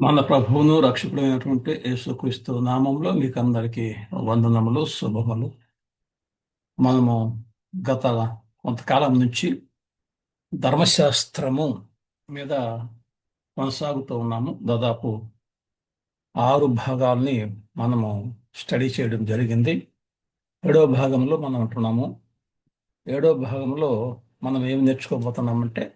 మన ప్రభువును రక్షకుడైనటువంటి యేసుక్రీస్తు నామంలో మీకు అందరికీ వందనములు శుభములు. మనము గత కొంతకాలం నుంచి ధర్మశాస్త్రము మీద కొనసాగుతూ ఉన్నాము. దాదాపు ఆరు భాగాల్ని మనము స్టడీ చేయడం జరిగింది. ఏడో భాగంలో మనం అంటున్నాము ఏడో భాగంలో మనం ఏం నేర్చుకోబోతున్నామంటే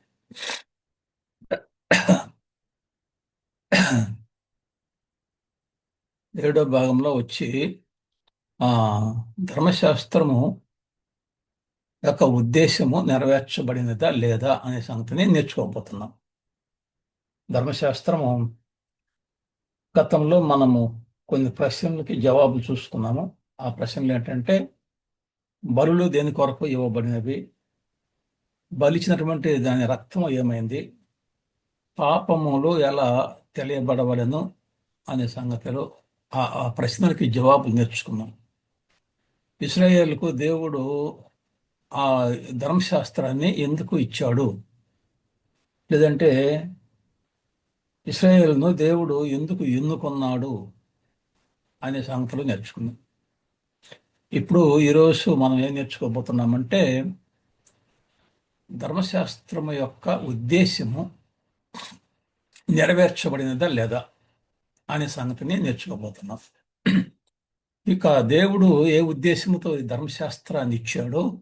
ఏడో భాగంలో వచ్చి ధర్మశాస్త్రము యొక్క ఉద్దేశము నెరవేర్చబడినదా లేదా అనే సంగతిని నేర్చుకోబోతున్నాం. ధర్మశాస్త్రము గతంలో మనము కొన్ని ప్రశ్నలకి జవాబులు చూసుకున్నాము. ఆ ప్రశ్నలు ఏంటంటే బలులు దేని కొరకు ఇవ్వబడినవి? బలిచినటువంటి దాని రక్తం ఏమైంది? పాపములు ఎలా తెలియబడవలను అనే సంగతిలో ఆ ఆ ప్రశ్నలకి జవాబు నేర్చుకున్నాం. ఇస్రాయేల్కు దేవుడు ఆ ధర్మశాస్త్రాన్ని ఎందుకు ఇచ్చాడు? లేదంటే ఇస్రాయేల్ను దేవుడు ఎందుకు ఎన్నుకున్నాడు అనే సంగతిలో నేర్చుకున్నాం. ఇప్పుడు ఈరోజు మనం ఏం నేర్చుకోబోతున్నామంటే ధర్మశాస్త్రము యొక్క ఉద్దేశము నెరవేర్చబడినదా లేదా అనే సంగతిని నేర్చుకోబోతున్నాం. ఇక దేవుడు ఏ ఉద్దేశముతో ఈ ధర్మశాస్త్రాన్ని ఇచ్చాడో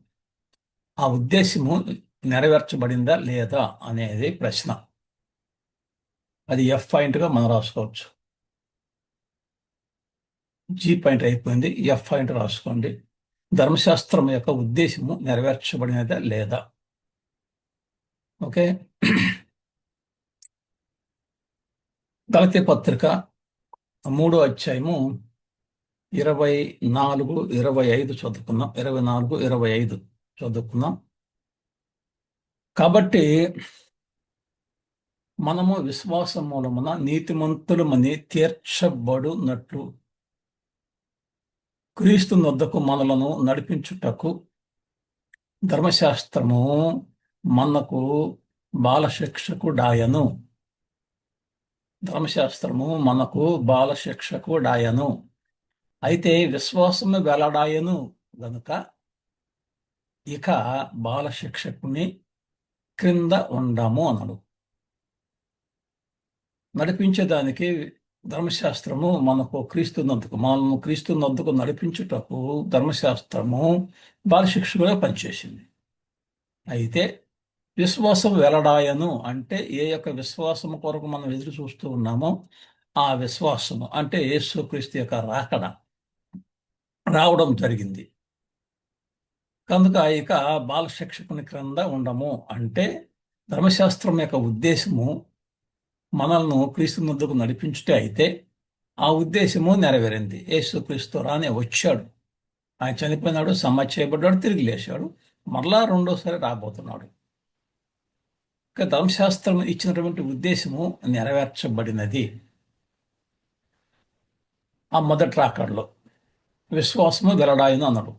ఆ ఉద్దేశము నెరవేర్చబడిందా లేదా అనేది ప్రశ్న. అది ఎఫ్ పాయింట్గా మనం రాసుకోవచ్చు. జీ పాయింట్ అయిపోయింది ఎఫ్ పాయింట్ రాసుకోండి. ధర్మశాస్త్రం యొక్క ఉద్దేశము నెరవేర్చబడినదా లేదా? ఓకే? గలతీ పత్రిక మూడో అధ్యాయము ఇరవై నాలుగు ఇరవై ఐదు చదువుకున్నాం. ఇరవై నాలుగు ఇరవై ఐదు చదువుకున్నాం. కాబట్టి మనము విశ్వాసం మూలమున నీతిమంతులమని తీర్చబడునట్లు క్రీస్తు నొద్దకు మనలను నడిపించుటకు ధర్మశాస్త్రము మనకు బాలశిక్షకుడాయను. ధర్మశాస్త్రము మనకు బాలశిక్షకుడాయను అయితే విశ్వాసము వెలడాయను గనుక ఇక బాలశిక్షకుని క్రింద ఉండము అనడు. నడిపించేదానికి ధర్మశాస్త్రము మనకు క్రీస్తున్నందుకు మనము క్రీస్తున్నందుకు నడిపించుటకు ధర్మశాస్త్రము బాలశిక్షకుగా పనిచేసింది. అయితే విశ్వాసం వెలడాయను అంటే ఏ యొక్క విశ్వాసము కొరకు మనం ఎదురు చూస్తూ ఉన్నామో ఆ విశ్వాసము. అంటే యేసుక్రీస్తు యొక్క రాకడ రావడం జరిగింది. కనుక ఇక బాలశిక్షకుని క్రింద ఉండము అంటే ధర్మశాస్త్రం యొక్క ఉద్దేశము మనల్ని క్రీస్తు ముద్దకు నడిపించుటే అయితే ఆ ఉద్దేశము నెరవేరింది. యేసుక్రీస్తు రానే వచ్చాడు. ఆయన చనిపోయినాడు సమాజ్ చేయబడ్డాడు తిరిగి లేచాడు. మరలా రెండోసారి రాబోతున్నాడు. ధర్మశాస్త్రం ఇచ్చినటువంటి ఉద్దేశము నెరవేర్చబడినది. ఆ మొదటి రాకడలో విశ్వాసము వెలడాయను అన్నాడు.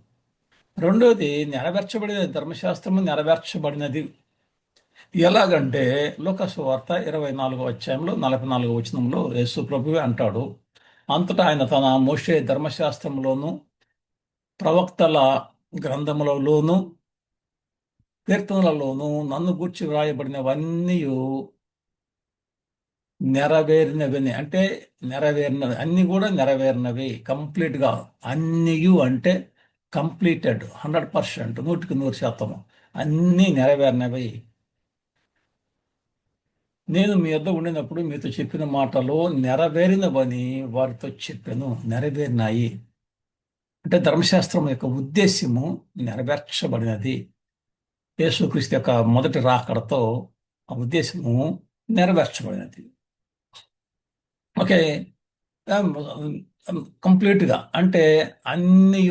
రెండోది నెరవేర్చబడిన ధర్మశాస్త్రము నెరవేర్చబడినది. ఎలాగంటే లోకసువార్త ఇరవై నాలుగో అధ్యాయంలో నలభై నాలుగో వచనంలో యేసు ప్రభువే అంటాడు. అంతటా ఆయన తన మోషే ధర్మశాస్త్రంలోను ప్రవక్తల గ్రంథములలోను కీర్తనలలోనూ నన్ను గూర్చి వ్రాయబడినవన్నీ నెరవేరినవి అంటే నెరవేరినవి అన్నీ కూడా నెరవేరినవి కంప్లీట్గా అన్నీయు అంటే కంప్లీటెడ్ హండ్రెడ్ పర్సెంట్ నూటికి నూరు శాతము. అన్నీ నెరవేరినవి. నేను మీ వద్ద ఉండినప్పుడు మీతో చెప్పిన మాటలు నెరవేరినవని వారితో చెప్పాను. నెరవేరినాయి. అంటే ధర్మశాస్త్రం యొక్క ఉద్దేశ్యము నెరవేర్చబడినది. యేసుక్రీస్తు యొక్క మొదటి రాకడతో ఆ ఉద్దేశము నెరవేర్చబడినది. ఓకే. కంప్లీట్గా అంటే అన్నీ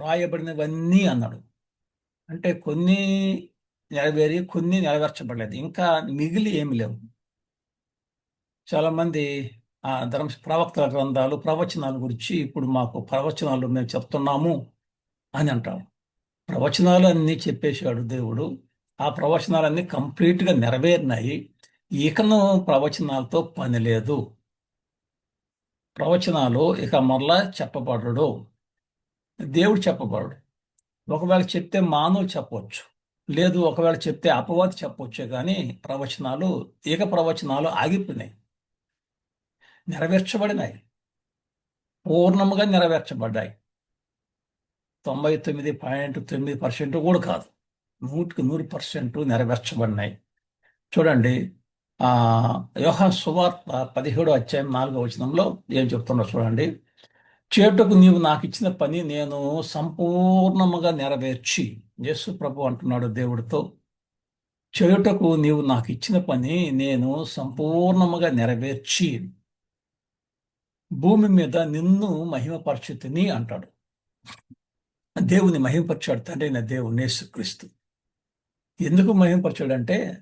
రాయబడినవన్నీ అన్నాడు. అంటే కొన్ని నెరవేరి కొన్ని నెరవేర్చబడలేదు. ఇంకా మిగిలి ఏమి లేవు. చాలామంది ఆ ధర్మ ప్రవక్తల గ్రంథాలు ప్రవచనాల గురించి ఇప్పుడు మాకు ప్రవచనాలు మేము చెప్తున్నాము అని అంటారు. ప్రవచనాలు అన్నీ చెప్పేశాడు దేవుడు. ఆ ప్రవచనాలన్నీ కంప్లీట్గా నెరవేరినాయి. ఇకను ప్రవచనాలతో పని లేదు. ప్రవచనాలు ఇక మరలా చెప్పబడడు. దేవుడు చెప్పబడడు. ఒకవేళ చెప్తే మానవులు చెప్పవచ్చు. లేదు ఒకవేళ చెప్తే అపవాది చెప్పవచ్చు కానీ ప్రవచనాలు ఇక ప్రవచనాలు ఆగిపోయినాయి. నెరవేర్చబడినాయి. పూర్ణముగా నెరవేర్చబడ్డాయి. తొంభై తొమ్మిది పాయింట్ తొమ్మిది పర్సెంట్ కూడా కాదు. నూటికి నూరు పర్సెంట్ నెరవేర్చబడినాయి. చూడండి యోహా సువార్త పదిహేడో అధ్యాయం నాలుగో వచనంలో ఏం చెప్తున్నా చూడండి. చేటుకు నీవు నాకు ఇచ్చిన పని నేను సంపూర్ణముగా నెరవేర్చి యేసు ప్రభు అంటున్నాడు దేవుడితో చేయుటకు నీవు నాకు ఇచ్చిన పని నేను సంపూర్ణముగా నెరవేర్చి భూమి మీద నిన్ను మహిమపరచుతిని అంటాడు. దేవుని మహింపరచాడు తండ్రైన దేవుని యేసుక్రీస్తు ఎందుకు మహిమపరచాడంటే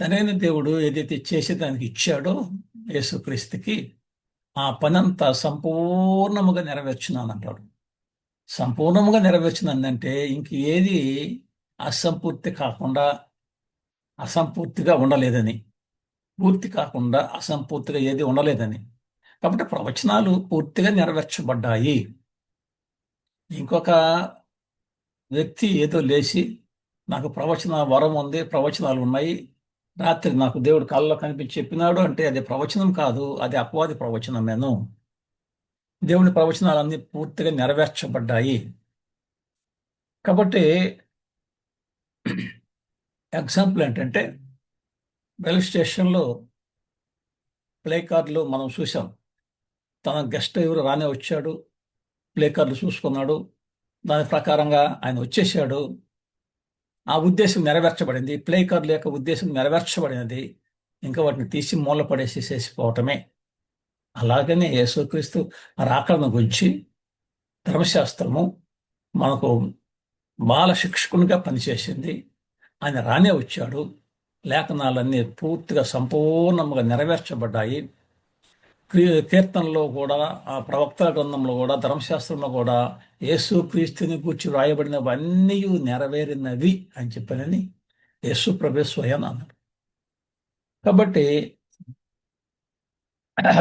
తనైన దేవుడు ఏదైతే చేసేదానికి ఇచ్చాడో యేసుక్రీస్తుకి ఆ పనంతా సంపూర్ణముగా నెరవేర్చున్నానంటాడు. సంపూర్ణముగా నెరవేర్చినందంటే ఇంక ఏది అసంపూర్తి కాకుండా అసంపూర్తిగా ఉండలేదని పూర్తి కాకుండా అసంపూర్తిగా ఏది ఉండలేదని. కాబట్టి ప్రవచనాలు పూర్తిగా నెరవేర్చబడ్డాయి. ఇంకొక వ్యక్తి ఏదో లేచి నాకు ప్రవచన వరం ఉంది ప్రవచనాలు ఉన్నాయి. రాత్రి నాకు దేవుడు కళ్ళలో కనిపించి చెప్పినాడు అంటే అది ప్రవచనం కాదు అది అపవాది ప్రవచనమేను. దేవుని ప్రవచనాలన్నీ పూర్తిగా నెరవేర్చబడ్డాయి. కాబట్టి ఎగ్జాంపుల్ ఏంటంటే రైల్వే స్టేషన్లో ప్లే కార్డులు మనం చూసాం తన గెస్ట్ ఎవరు రానే వచ్చాడు. ప్లే కార్డులు చూసుకున్నాడు. దాని ప్రకారంగా ఆయన వచ్చేసాడు ఆ ఉద్దేశం నెరవేర్చబడింది. ప్లే కార్డుల యొక్క ఉద్దేశం నెరవేర్చబడినది. ఇంకా వాటిని తీసి మూల పడేసి చేసిపోవటమే అలాగనే యేసుక్రీస్తు రాకడను గురించి ధర్మశాస్త్రము మనకు బాల శిక్షకునిగా పనిచేసింది. ఆయన రానే వచ్చాడు. లేఖనాలన్నీ పూర్తిగా సంపూర్ణంగా నెరవేర్చబడ్డాయి. కీర్తనలో కూడా ఆ ప్రవక్త గ్రంథంలో కూడా ధర్మశాస్త్రంలో కూడా యేసు క్రీస్తుని కూర్చి వ్రాయబడినవన్నీ నెరవేరినవి అని చెప్పానని యేసు ప్రభే స్వయం అన్నారు కాబట్టి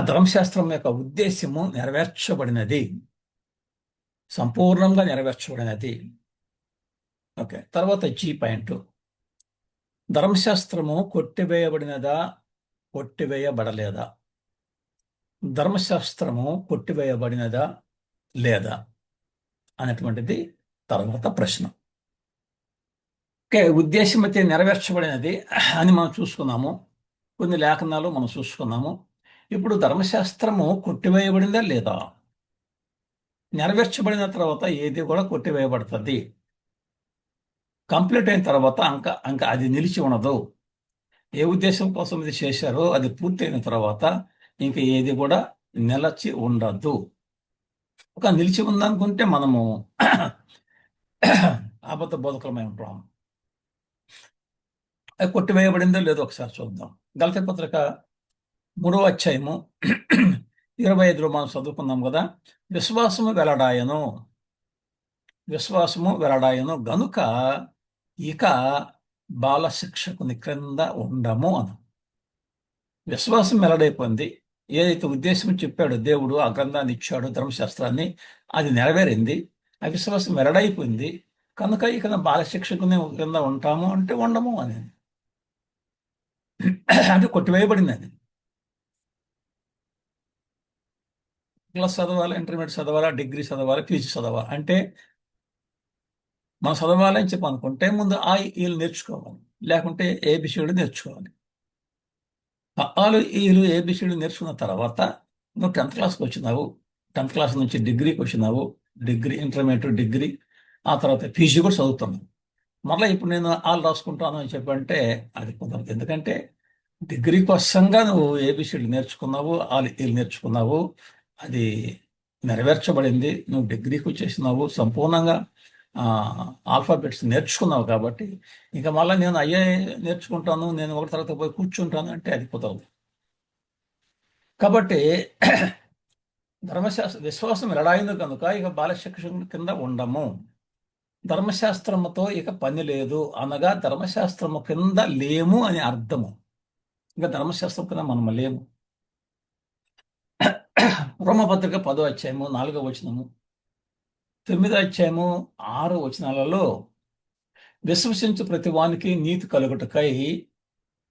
ధర్మశాస్త్రం యొక్క ఉద్దేశము నెరవేర్చబడినది. సంపూర్ణంగా నెరవేర్చబడినది. ఓకే తర్వాత జీ పాయింట్. ధర్మశాస్త్రము కొట్టివేయబడినదా కొట్టివేయబడలేదా? ధర్మశాస్త్రము కొట్టివేయబడినదా లేదా అనేటువంటిది తర్వాత ప్రశ్న. ఓకే ఉద్దేశం అయితే నెరవేర్చబడినది అని మనం చూసుకున్నాము. కొన్ని లేఖనాలు మనం చూసుకున్నాము. ఇప్పుడు ధర్మశాస్త్రము కొట్టివేయబడిందా లేదా? నెరవేర్చబడిన తర్వాత ఏది కూడా కొట్టివేయబడుతుంది. కంప్లీట్ అయిన తర్వాత అంక అంక అది నిలిచి ఉండదు. ఏ ఉద్దేశం కోసం ఇది చేశారో అది పూర్తయిన తర్వాత ఇంకా ఏది కూడా నిలచి ఉండదు. ఒక నిలిచి ఉందనుకుంటే మనము అబద్ధ బోధకులమై ఉంటాం. కొట్టివేయబడిందో లేదో ఒకసారి చూద్దాం. గలత పత్రిక మూడవ అధ్యాయము ఇరవై ఐదులో మనం చదువుకున్నాం కదా. విశ్వాసము వెలడాయను విశ్వాసము వెలడాయను గనుక ఇక బాలశిక్షకుని క్రింద ఉండము అను. విశ్వాసం వెల్లడైపోయింది. ఏదైతే ఉద్దేశం చెప్పాడో దేవుడు ఆ గ్రంథాన్ని ఇచ్చాడు ధర్మశాస్త్రాన్ని అది నెరవేరింది. అవిశ్వాసం విశ్వాసం వెల్లడైపోయింది. కనుక ఇక బాలశిక్షకుని కింద ఉంటాము అంటే ఉండము అని. అంటే కొట్టివేయబడింది అది. క్లాస్ చదవాలి ఇంటర్మీడియట్ చదవాలా డిగ్రీ చదవాలి పీజీ చదవాలి? అంటే మనం చదవాలని చెప్పి అనుకుంటే ముందు ఆ వీళ్ళు నేర్చుకోవాలి. లేకుంటే ఏబిసిడి నేర్చుకోవాలి. ఆలు ఈలు ఏబిసిడీలు నేర్చుకున్న తర్వాత నువ్వు టెన్త్ క్లాస్కి వచ్చినావు. టెన్త్ క్లాస్ నుంచి డిగ్రీకి వచ్చినావు డిగ్రీ ఇంటర్మీడియట్ డిగ్రీ. ఆ తర్వాత పీజీ కూడా చదువుతున్నావు. మళ్ళీ ఇప్పుడు నేను ఆలు రాసుకుంటాను అని చెప్పంటే అది కుదరదు. ఎందుకంటే డిగ్రీ కోసంగా నువ్వు ఏబిసిడీలు నేర్చుకున్నావు ఆలు ఈలు నేర్చుకున్నావు. అది నెరవేర్చబడింది. నువ్వు డిగ్రీకి వచ్చేసినావు. సంపూర్ణంగా ఆల్ఫాబెట్స్ నేర్చుకున్నావు కాబట్టి ఇంకా మళ్ళీ నేను అయ్యే నేర్చుకుంటాను నేను ఒక తర్వాత పోయి కూర్చుంటాను అంటే అది కుదరదు. కాబట్టి ధర్మశాస్త్ర విశ్వాసం ఎలాయింది కనుక ఇక బాలశిక్షణ కింద ఉండము. ధర్మశాస్త్రముతో ఇక పని లేదు అనగా ధర్మశాస్త్రము కింద లేము అని అర్థము. ఇంకా ధర్మశాస్త్రం కింద మనం లేము. రోమపత్రిక పదో అధ్యాయము నాలుగో వచనము. తొమ్మిదో అధ్యాయము ఆరో వచనాలలో విశ్వసించు ప్రతివానికి నీతి కలుగుటకై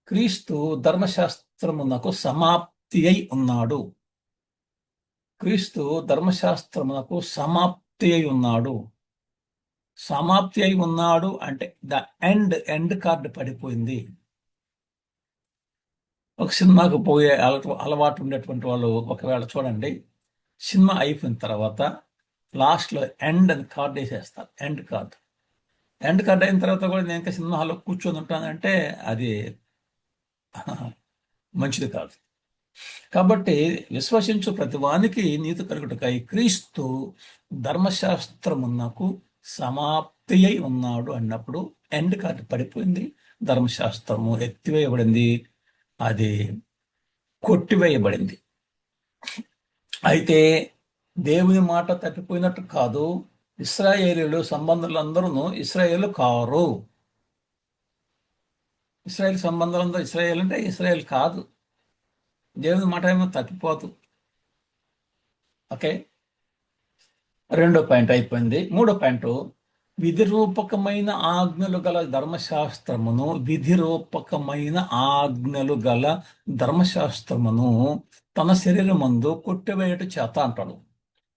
క్రీస్తు ధర్మశాస్త్రమునకు సమాప్తి అయి ఉన్నాడు. క్రీస్తు ధర్మశాస్త్రమునకు సమాప్తి అయి ఉన్నాడు. సమాప్తి అయి ఉన్నాడు అంటే ద ఎండ్ ఎండ్ కార్డు పడిపోయింది. ఒక సినిమాకు పోయే అలవాటు ఉండేటువంటి వాళ్ళు ఒకవేళ చూడండి సినిమా అయిపోయిన తర్వాత లాస్ట్లో ఎండ్ అని కార్డు వేసేస్తారు. ఎండ్ కార్డు ఎండ్ కార్డ్ అయిన తర్వాత కూడా నేను ఇంకా సినిమా హాల్లో కూర్చొని ఉంటానంటే అది మంచిది కాదు. కాబట్టి విశ్వసించు ప్రతి వానికి నీతి కలుగుటకై. క్రీస్తు ధర్మశాస్త్రమునకు సమాప్తి అయి ఉన్నాడు అన్నప్పుడు ఎండ్ కార్డు పడిపోయింది. ధర్మశాస్త్రము ఎత్తివేయబడింది. అది కొట్టివేయబడింది. అయితే దేవుని మాట తప్పిపోయినట్టు కాదు. ఇస్రాయేలీలు సంబంధులందరూ ఇస్రాయేల్ కారు. ఇస్రాయేల్ సంబంధాలందరూ ఇస్రాయేల్ అంటే ఇస్రాయేల్ కాదు. దేవుని మాట ఏమో తప్పిపోదు. ఓకే? రెండో పాయింట్ అయిపోయింది. మూడో పాయింట్ విధి రూపకమైన ఆజ్ఞలు గల ధర్మశాస్త్రమును విధి రూపకమైన ఆజ్ఞలు గల ధర్మశాస్త్రమును తన శరీరమందు కొట్టివేయట చేత అంటాడు.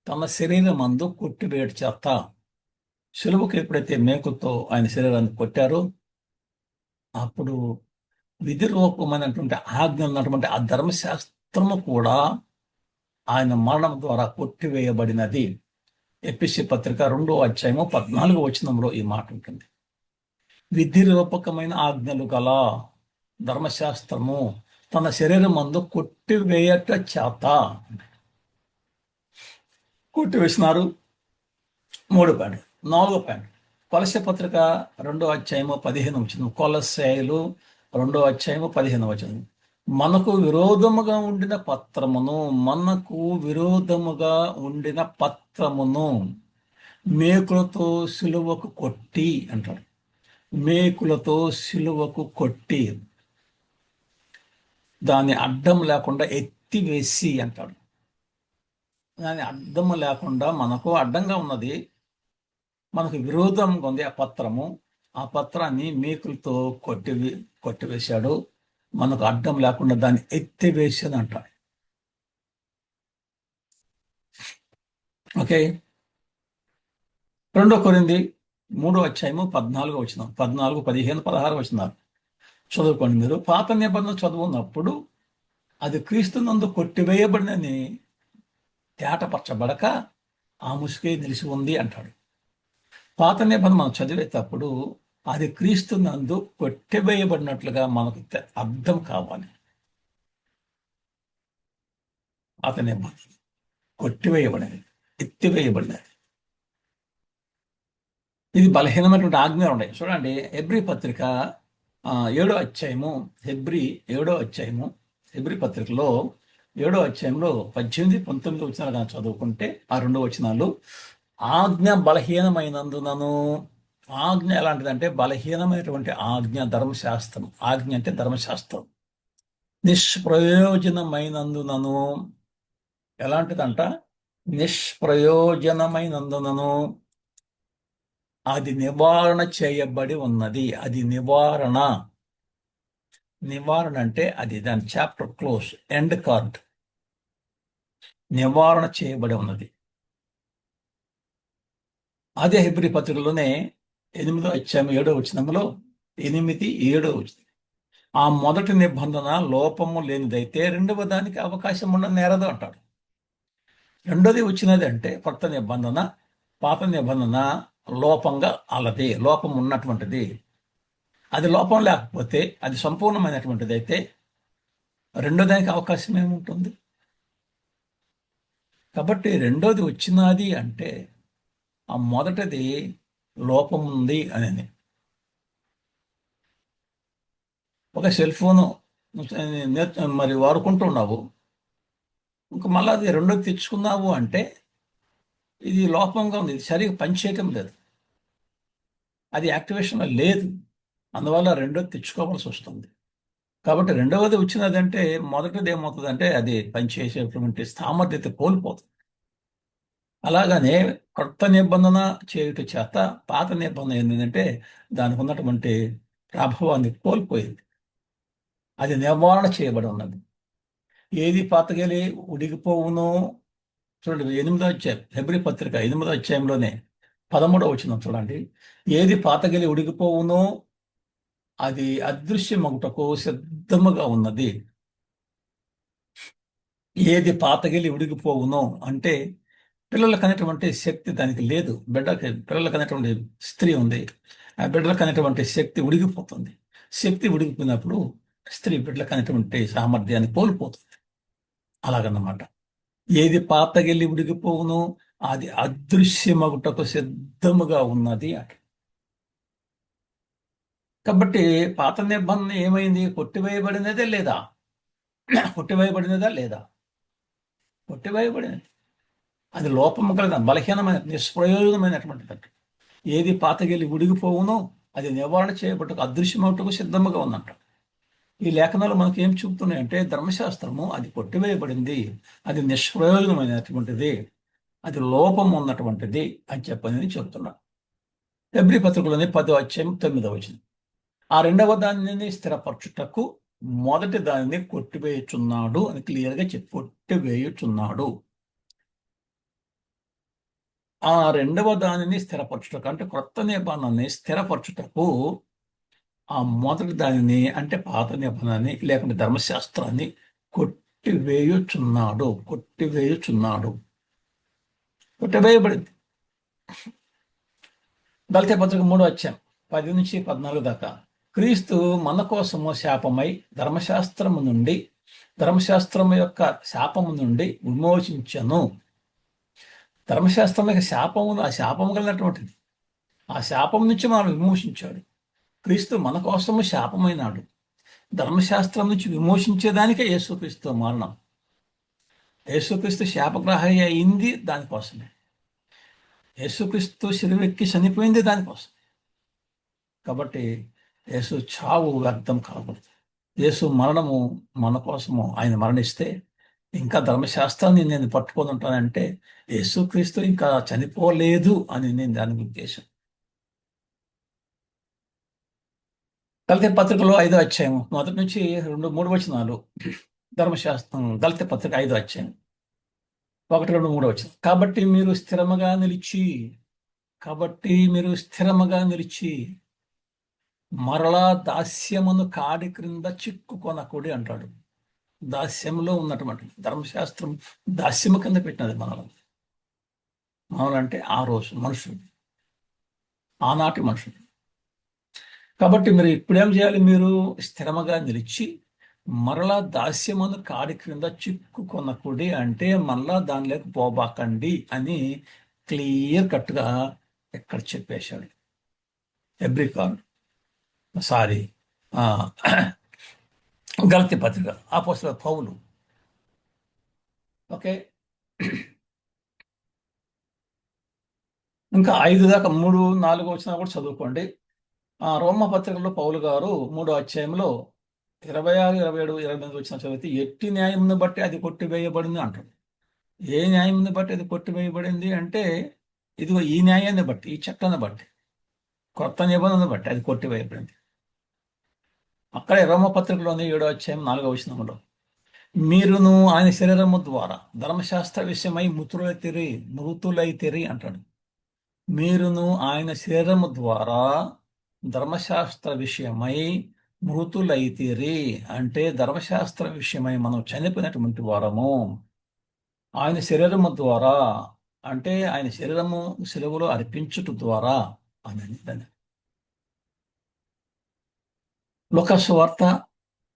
తన శరీరమందు కొట్టివేయట చేత సులువుకి ఎప్పుడైతే మేకుతో ఆయన శరీరాన్ని కొట్టారో అప్పుడు విధి రూపమైనటువంటి ఆజ్ఞ ఉన్నటువంటి ఆ ధర్మశాస్త్రము కూడా ఆయన మరణం ద్వారా కొట్టివేయబడినది. ఎపిసి పత్రిక రెండో అధ్యాయము పద్నాలుగో వచనంలో ఈ మాట ఉంటుంది. విధి రూపకమైన ఆజ్ఞలు గల ధర్మశాస్త్రము తన శరీరం మందు కొట్టివేయట చేత. కొట్టివేసినారు. మూడు పాయింట్. నాలుగో పాయింట్. కొలస పత్రిక రెండో అధ్యాయము పదిహేను వచ్చింది కొలసాయలు రెండో అధ్యాయము పదిహేను వచ్చింది మనకు విరోధముగా ఉండిన పత్రమును మనకు విరోధముగా ఉండిన పత్రమును మేకులతో సిలువకు కొట్టి అంటాడు. మేకులతో సిలువకు కొట్టి దాన్ని అడ్డం లేకుండా ఎత్తివేసి అంటాడు. దాని అడ్డం లేకుండా మనకు అడ్డంగా ఉన్నది. మనకు విరోధంగా ఉంది ఆ పత్రము. ఆ పత్రాన్ని మేకులతో కొట్టి కొట్టివేశాడు మనకు అడ్డం లేకుండా దాన్ని ఎత్తివేసేది అంటాడు. ఓకే? రెండో కొరింది మూడో అధ్యాయము పద్నాలుగు వచ్చిన పద్నాలుగు పదిహేను పదహారు వచ్చినారు చదువుకోండి మీరు. పాత నిబంధన చదువున్నప్పుడు అది క్రీస్తునందు కొట్టివేయబడినని తేటపరచబడక ఆ ముసుకే నిలిచి ఉంది అంటాడు. పాత నిబంధన మనం చదివేటప్పుడు అది క్రీస్తు నందు కొట్టివేయబడినట్లుగా మనకు అర్థం కావాలి. అతని కొట్టివేయబడినది ఎత్తివేయబడినది ఇది బలహీనమైనటువంటి ఆజ్ఞలు ఉన్నాయి చూడండి ఎబ్రి పత్రిక ఏడో అధ్యాయము హెబ్రి ఏడో అధ్యాయము హెబ్రి పత్రికలో ఏడో అధ్యాయంలో పద్దెనిమిది పంతొమ్మిది వచ్చినాలు చదువుకుంటే ఆ రెండు వచనాలు ఆజ్ఞ బలహీనమైనందునను ఆజ్ఞ ఎలాంటిదంటే బలహీనమైనటువంటి ఆజ్ఞ ధర్మశాస్త్రం. ఆజ్ఞ అంటే ధర్మశాస్త్రం. నిష్ప్రయోజనమైనందునను ఎలాంటిదంట? నిష్ప్రయోజనమైనందునను అది నివారణ చేయబడి ఉన్నది. అది నివారణ. నివారణ అంటే అది దాని చాప్టర్ క్లోజ్ ఎండ్ కార్డ్. నివారణ చేయబడి ఉన్నది. అదే హిబ్రి పత్రికలోనే ఎనిమిదో వచ్చాము ఏడో వచ్చినంలో ఎనిమిది ఏడో వచ్చింది ఆ మొదటి నిబంధన లోపము లేనిదైతే రెండవ దానికి అవకాశం ఉండ నేరదు అంటాడు. రెండోది వచ్చినది అంటే కొత్త నిబంధన పాత నిబంధన లోపంగా అలది లోపం ఉన్నటువంటిది. అది లోపం లేకపోతే అది సంపూర్ణమైనటువంటిది అయితే రెండో దానికి అవకాశం ఏముంటుంది? కాబట్టి రెండోది వచ్చినది అంటే ఆ మొదటిది లోపం ఉంది అనేది. ఒక సెల్ ఫోను మరి వాడుకుంటున్నావు. ఇంకా మళ్ళీ అది రెండోది తెచ్చుకున్నావు అంటే ఇది లోపంగా ఉంది ఇది సరిగ్గా పనిచేయటం లేదు. అది యాక్టివేషన్లో లేదు. అందువల్ల రెండోది తెచ్చుకోవాల్సి వస్తుంది. కాబట్టి రెండవది వచ్చినదంటే మొదటిది ఏమవుతుందంటే అది పనిచేసేటువంటి సామర్థ్యత కోల్పోతుంది. అలాగనే కొత్త నిబంధన చేయుట చేత పాత నిబంధన ఏంటంటే దానికి ఉన్నటువంటి ప్రభావాన్ని కోల్పోయింది. అది నివారణ చేయబడి ఉన్నది ఏది పాతగలి ఉడిగిపోవును చూడండి ఎనిమిదో అధ్యాయం ఫిబ్రవరి పత్రిక ఎనిమిదో అధ్యాయంలోనే పదమూడవ వచ్చిన చూడండి. ఏది పాతగలి ఉడిగిపోవును అది అదృశ్యమగుటకు సిద్ధముగా ఉన్నది. ఏది పాతగిలి ఉడిగిపోవునో అంటే పిల్లలకు అనేటువంటి శక్తి దానికి లేదు. బిడ్డకి పిల్లలకు అనేటువంటి స్త్రీ ఉంది. ఆ బిడ్డలకు అనేటువంటి శక్తి ఉడిగిపోతుంది. శక్తి ఉడిగిపోయినప్పుడు స్త్రీ బిడ్డలకు అనేటువంటి సామర్థ్యాన్ని కోల్పోతుంది. అలాగన్నమాట. ఏది పాతగిల్లి ఉడిగిపోవునో అది అదృశ్యమగుటకు సిద్ధముగా ఉన్నది అట. కాబట్టి పాత నిబంధన ఏమైంది? కొట్టివేయబడినదే లేదా? కొట్టివేయబడినదా లేదా? కొట్టివేయబడినది. అది లోపము కలిగిన బలహీనమైన నిష్ప్రయోజనమైనటువంటిదంట. ఏది పాతగిలి ఉడిగిపోవునో అది నివారణ చేయబట్టుకు అదృశ్యమవుటకు సిద్ధముగా ఉందంట. ఈ లేఖనాలు మనకి ఏం చూపుతున్నాయంటే ధర్మశాస్త్రము అది కొట్టివేయబడింది అది నిష్ప్రయోజనమైనటువంటిది అది లోపం ఉన్నటువంటిది అని చెప్పని చెప్తున్నాడు ఎబ్రి పత్రికలోని పదో అధ్యాయం తొమ్మిదో వచ్చింది ఆ రెండవ దానిని స్థిరపరచుటకు మొదటి దానిని కొట్టివేయుచున్నాడు అని క్లియర్గా చెప్పి కొట్టివేయుచున్నాడు. ఆ రెండవ దానిని స్థిరపరచుటకు అంటే క్రొత్త నిబంధనని స్థిరపరచుటకు ఆ మొదటి దానిని అంటే పాత నిబంధనని లేకుంటే ధర్మశాస్త్రాన్ని కొట్టివేయుచున్నాడు కొట్టివేయుచున్నాడు. కొట్టివేయబడింది. దళిత పత్రిక మూడు వచ్చాం పది నుంచి పద్నాలుగు దాకా. క్రీస్తు మన కోసము శాపమై ధర్మశాస్త్రము నుండి ధర్మశాస్త్రము యొక్క శాపము నుండి విమోచించను. ధర్మశాస్త్రం యొక్క శాపము ఆ శాపము కలిగినటువంటిది. ఆ శాపం నుంచి మనం విమోచించాడు. క్రీస్తు మన కోసము శాపమైనాడు. ధర్మశాస్త్రం నుంచి విమోచించేదానికే యేసుక్రీస్తు మరణం. యేసుక్రీస్తు శాపగ్రహి అయింది దానికోసమే. యేసుక్రీస్తు సిలువెక్కి చనిపోయింది దానికోసమే. కాబట్టి యేసు చావు వ్యర్థం కాకూడదు. యేసు మరణము మన కోసము ఆయన మరణిస్తే ఇంకా ధర్మశాస్త్రాన్ని నేను పట్టుకొని ఉంటానంటే యేసుక్రీస్తు ఇంకా చనిపోలేదు అని నేను దాని ఉద్దేశం. దళిత పత్రికలో ఐదో అధ్యాయం మొదటి నుంచి రెండు మూడు వచనాలు ధర్మశాస్త్రం దళిత పత్రిక ఐదో అధ్యాయం ఒకటి రెండు మూడు వచ్చిన కాబట్టి మీరు స్థిరముగా నిలిచి కాబట్టి మీరు స్థిరముగా నిలిచి మరలా దాస్యమును కాడి క్రింద చిక్కుకొనకుడి అంటాడు. దాస్యంలో ఉన్నటువంటి ధర్మశాస్త్రం దాస్యము కింద పెట్టినది మనల్ని మనలంటే ఆ రోజు మనుషుడు ఆనాటి మనుషుడు కాబట్టి మీరు ఇప్పుడేం చేయాలి మీరు? స్థిరముగా నిలిచి మరలా దాస్యమును కాడి క్రింద చిక్కుకొనకుడి అంటే మరలా దానిలోకి పోబాకండి అని క్లియర్ కట్గా ఎక్కడ చెప్పేశాడు. ఎబ్రికాన్ సారీ గలతి పత్రిక ఆపోస్ల పౌలు. ఓకే? ఇంకా ఐదు దాకా మూడు నాలుగు వచ్చినా కూడా చదువుకోండి. ఆ రోమ పత్రికలో పౌలు గారు మూడో అధ్యాయంలో ఇరవై ఆరు ఇరవై ఏడు ఇరవై ఎనిమిది వచ్చిన చదివితే ఎట్టి న్యాయంను బట్టి అది కొట్టివేయబడింది అంటుంది ఏ న్యాయంని బట్టి అది కొట్టివేయబడింది అంటే ఇదిగో ఈ న్యాయాన్ని బట్టి ఈ చట్టాన్ని బట్టి కొత్త నిబంధనను బట్టి అది కొట్టివేయబడింది. అక్కడే రోమపత్రికలోని ఏడో అధ్యాయం నాలుగో వచనంలో మీరును ఆయన శరీరము ద్వారా ధర్మశాస్త్ర విషయమై మృతులైతిరి మృతులైతిరి అంటాడు. మీరును ఆయన శరీరము ద్వారా ధర్మశాస్త్ర విషయమై మృతులైతిరి అంటే ధర్మశాస్త్ర విషయమై మనం చనిపోయినటువంటి వారము. ఆయన శరీరము ద్వారా అంటే ఆయన శరీరము సెలవులో అర్పించుట ద్వారా అని లోకస్ వార్త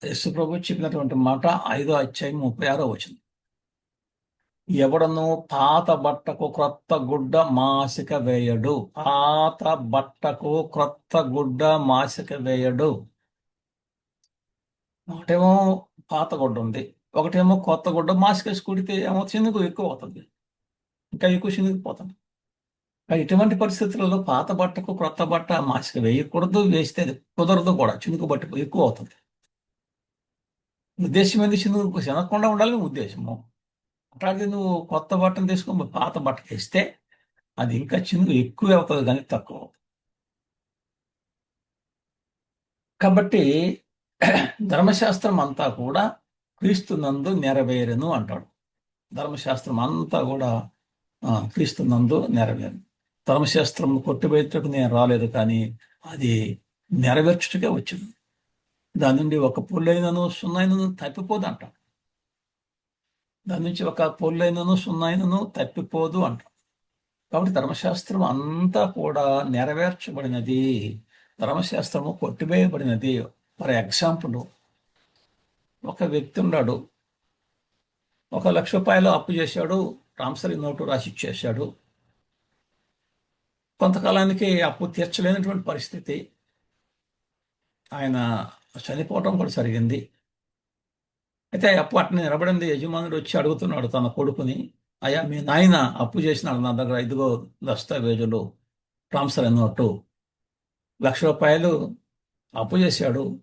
యశుప్రభు చెప్పినటువంటి మాట ఐదో అధ్యాయం ముప్పై ఆరో వచ్చింది ఎవడను పాత బట్టకు క్రొత్త గుడ్డ మాసిక వేయడు. పాత బట్టకు క్రొత్త గుడ్డ మాసిక వేయడు. ఒకటేమో పాత గుడ్డ ఉంది. ఒకటేమో కొత్త గుడ్డ మాసిక కుడితే ఏమో చినుకు ఎక్కువ అవుతుంది. ఇంకా ఎక్కువ చినుకుపోతుంది ఇటువంటి పరిస్థితులలో పాత బట్టకు క్రొత్త బట్ట మాసిక వేయకూడదు వేస్తే అది కుదరదు కూడా. చినుకు బట్ట ఎక్కువ అవుతుంది. ఉద్దేశం ఏంది చినుకు? శనగకుండా ఉండాలి ఉద్దేశము. అట్లాంటిది నువ్వు కొత్త బట్టను తీసుకొని పాత బట్ట వేస్తే అది ఇంకా చినుకు ఎక్కువ అవుతుంది కానీ తక్కువ అవుతుంది. కాబట్టి ధర్మశాస్త్రం అంతా కూడా క్రీస్తునందు నెరవేరును అంటాడు. ధర్మశాస్త్రం అంతా కూడా క్రీస్తు క్రీస్తునందు నెరవేరును. ధర్మశాస్త్రం కొట్టివేయటకు నేను రాలేదు కానీ అది నెరవేర్చుటకే వచ్చింది. దాని నుండి ఒక పొల్లైనను సున్నైనను తప్పిపోదు అంటాడు దాని నుంచి ఒక పొల్లైనను సున్నైనను తప్పిపోదు అంటాడు కాబట్టి ధర్మశాస్త్రం అంతా కూడా నెరవేర్చబడినది ధర్మశాస్త్రము కొట్టివేయబడినది. ఫర్ ఎగ్జాంపుల్ ఒక వ్యక్తి ఉన్నాడు. ఒక లక్ష రూపాయలు అప్పు చేశాడు రామ్సరి నోటు రాసి ఇచ్చేశాడు. కొంతకాలానికి అప్పు తీర్చలేనటువంటి పరిస్థితి. ఆయన చనిపోవటం కూడా జరిగింది. అయితే ఆ అప్పు అట్నే నిలబడింది. యజమానుడు వచ్చి అడుగుతున్నాడు తన కొడుకుని అయ్యా మీ నాయన అప్పు చేసినాడు నా దగ్గర. ఇదిగో దస్తావేజులు ట్రాన్స్ఫర్ నోటు లక్ష రూపాయలు అప్పు చేశాడు.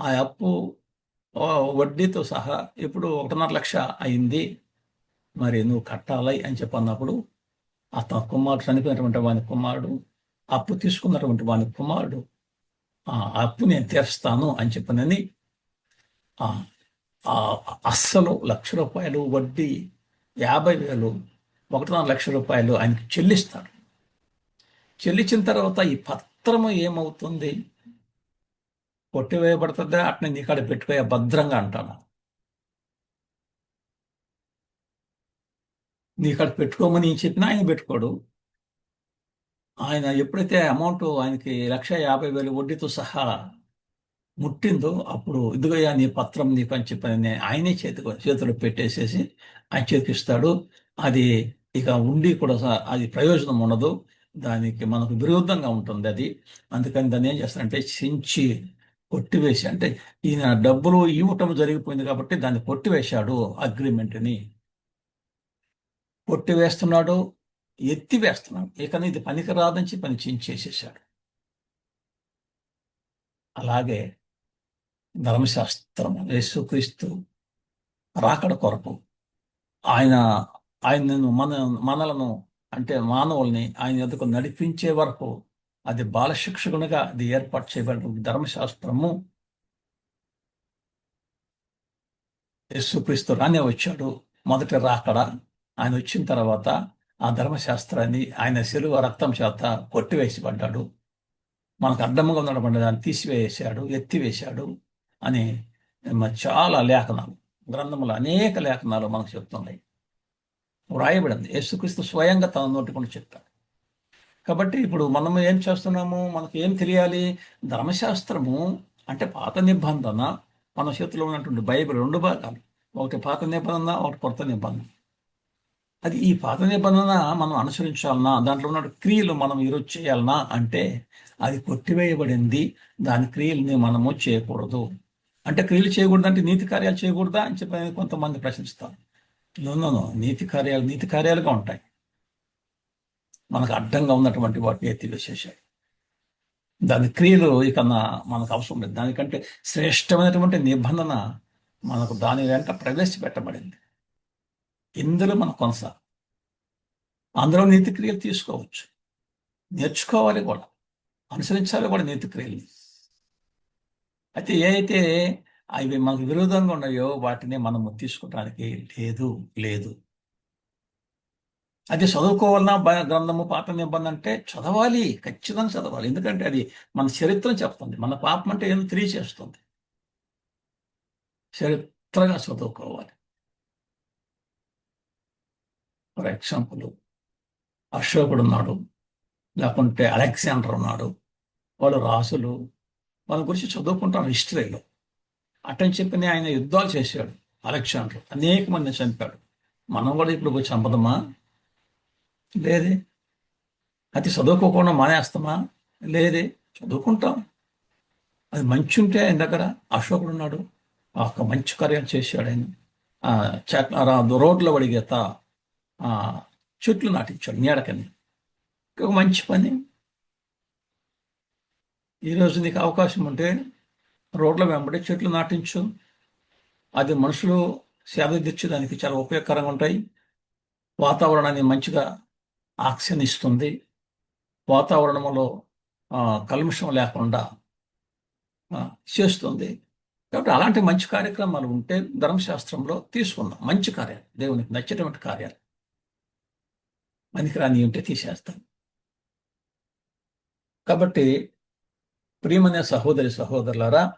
ఆ అప్పు వడ్డీతో సహా ఇప్పుడు ఒకటిన్నర లక్ష అయింది. మరి నువ్వు కట్టాలి అని చెప్పన్నప్పుడు ఆ తన కుమారుడు చనిపోయినటువంటి వాని కుమారుడు అప్పు తీసుకున్నటువంటి వాని కుమారుడు ఆ అప్పు నేను తీరుస్తాను అని చెప్పినని అస్సలు లక్ష రూపాయలు వడ్డీ యాభై వేలు ఒకటిన్నర లక్ష రూపాయలు ఆయనకి చెల్లిస్తాడు. చెల్లించిన తర్వాత ఈ పత్రము ఏమవుతుంది? కొట్టివేయబడుతుందా? అట్నే నీ కాడ పెట్టుకోయా భద్రంగా అంటాను నీ ఇక్కడ పెట్టుకోమని చెప్పినా ఆయన పెట్టుకోడు. ఆయన ఎప్పుడైతే అమౌంట్ ఆయనకి లక్ష యాభై వేలు వడ్డీతో సహా ముట్టిందో అప్పుడు ఇదిగోయా నీ పత్రం నీకు అని చెప్పని ఆయనే చేతికి చేతిలో పెట్టేసేసి ఆయన చేతికిస్తాడు అది ఇక ఉండి కూడా అది ప్రయోజనం ఉండదు. దానికి మనకు విరుద్ధంగా ఉంటుంది అది. అందుకని దాన్ని ఏం చేస్తారంటే చించి కొట్టివేసి అంటే ఈయన డబ్బులు ఇవ్వటం జరిగిపోయింది కాబట్టి దాన్ని కొట్టివేశాడు అగ్రిమెంట్ని. పొట్టి వేస్తున్నాడు ఎత్తి వేస్తున్నాడు. ఇక ఇది పనికి రాదని చెప్పి పని చేసేసాడు. అలాగే ధర్మశాస్త్రం యేసుక్రీస్తు రాకడ కొరకు ఆయన ఆయనను మన మనలను అంటే మానవుల్ని ఆయన ఎదుకు నడిపించే వరకు అది బాలశిక్షకునిగా అది ఏర్పాటు చేయబడిన ధర్మశాస్త్రము. యేసుక్రీస్తు రానే వచ్చాడు మొదటి రాకడ. ఆయన వచ్చిన తర్వాత ఆ ధర్మశాస్త్రాన్ని ఆయన శిలువ రక్తం చేత కొట్టివేసి పడ్డాడు మనకు అడ్డముగా ఉన్నటువంటి దాన్ని తీసివేసాడు ఎత్తివేశాడు అని చాలా లేఖనాలు గ్రంథములు అనేక లేఖనాలు మనకు చెప్తున్నాయి. వ్రాయబడింది. యేసుక్రీస్తు స్వయంగా తన నోటికుండా చెప్తాడు కాబట్టి ఇప్పుడు మనం ఏం చేస్తున్నాము? మనకు ఏం తెలియాలి? ధర్మశాస్త్రము అంటే పాత నిబంధన మన చేతిలో ఉన్నటువంటి బైబిల్ రెండు భాగాలు. ఒకటి పాత నిబంధన ఒకటి కొత్త నిబంధన. అది ఈ పాత నిబంధన మనం అనుసరించాలనా? దాంట్లో ఉన్న క్రియలు మనం ఈరోజు చేయాలనా? అంటే అది కొట్టివేయబడింది. దాని క్రియల్ని మనము చేయకూడదు. అంటే క్రియలు చేయకూడదు అంటే నీతి కార్యాలు చేయకూడదా అని చెప్పి కొంతమంది ప్రశ్నిస్తారు. నో నీతి కార్యాలు నీతి కార్యాలుగా ఉంటాయి. మనకు అడ్డంగా ఉన్నటువంటి వాటిని ఎత్తివేసేసాయి దాని క్రియలు ఇక మనకు అవసరం లేదు. దానికంటే శ్రేష్టమైనటువంటి నిబంధన మనకు దాని వెంట ప్రవేశపెట్టబడింది. ఇందులో మనం కొనసా అందులో నీతి క్రియలు తీసుకోవచ్చు. నేర్చుకోవాలి కూడా. అనుసరించాలి కూడా నీతి అయితే ఏ అయితే అవి మనకు విరోధంగా ఉన్నాయో వాటిని మనము తీసుకోవడానికి లేదు లేదు. అది చదువుకోవాలన్నా గ్రంథము పాత నిబంధన అంటే చదవాలి ఖచ్చితంగా చదవాలి. ఎందుకంటే అది మన చరిత్రను చెప్తుంది. మన పాపం అంటే ఏదో తెలియచేస్తుంది. చరిత్రగా చదువుకోవాలి. ఫర్ ఎగ్జాంపుల్ అశోకుడు ఉన్నాడు లేకుంటే అలెగ్జాండర్ ఉన్నాడు వాళ్ళు రాసులు వాళ్ళ గురించి చదువుకుంటాను హిస్టరీలో. అటని చెప్పిన ఆయన యుద్ధాలు చేశాడు అలెగ్జాండర్ అనేక మందిని చంపాడు. మనం కూడా ఇప్పుడు చంపదమా లేదే? అది చదువుకోకుండా మానేస్తామా? లేదే? చదువుకుంటాం. అది మంచి ఉంటే ఆయన దగ్గర అశోకుడు ఉన్నాడు ఆ ఒక మంచి కార్యాలు చేశాడు ఆయన. ఆ, చెట్ రా- రోడ్ల వడిగేత చెట్లు నాటించాడు నీడకని. ఒక మంచి పని. ఈరోజు నీకు అవకాశం ఉంటే రోడ్ల వెంబడి చెట్లు నాటించు. అది మనుషులు సేద తీర్చడానికి చాలా ఉపయోగకరంగా ఉంటాయి. వాతావరణాన్ని మంచిగా ఆక్సిజన్ ఇస్తుంది. వాతావరణంలో కల్మిషం లేకుండా చేస్తుంది. కాబట్టి అలాంటి మంచి కార్యక్రమాలు ఉంటే ధర్మశాస్త్రంలో తీసుకుందాం. మంచి కార్యాలు. దేవునికి నచ్చేటువంటి కార్యాలు. పనికిరాని ఉంటే తీసేస్తాం. కాబట్టి ప్రియమనే సహోదరి సహోదరులారా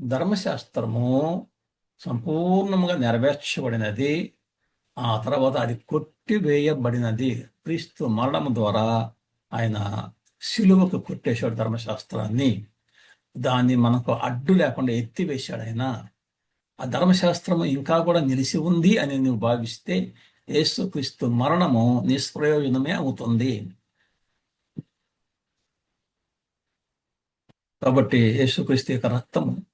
ధర్మశాస్త్రము సంపూర్ణముగా నెరవేర్చబడినది ఆ తర్వాత అది కొట్టివేయబడినది. క్రీస్తు మరణం ద్వారా ఆయన సిలువకు కొట్టేశాడు ధర్మశాస్త్రాన్ని. దాన్ని మనకు అడ్డు లేకుండా ఎత్తివేశాడు ఆయన. ఆ ధర్మశాస్త్రము ఇంకా కూడా నిలిచి ఉంది అని నువ్వు భావిస్తే యేసుక్రీస్తు మరణము నిష్ప్రయోజనమే అవుతుంది. కాబట్టి యేసుక్రీస్తు యొక్క రక్తము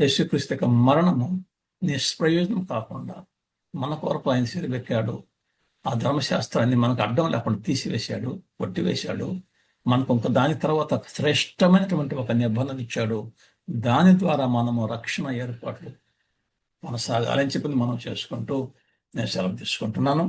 యేసుక్రీస్తు యొక్క మరణము నిష్ప్రయోజనం కాకుండా మన కొరకు ఆయన సిరిపెట్టాడు ఆ ధర్మశాస్త్రాన్ని మనకు అడ్డం లేకుండా తీసివేశాడు కొట్టివేశాడు. మనకు ఇంకా దాని తర్వాత శ్రేష్టమైనటువంటి ఒక నిబంధన ఇచ్చాడు. దాని ద్వారా మనము రక్షణ ఏర్పాట్లు కొనసాగాలని చెప్పి మనం చేసుకుంటూ నేను సెలవు తీసుకుంటున్నాను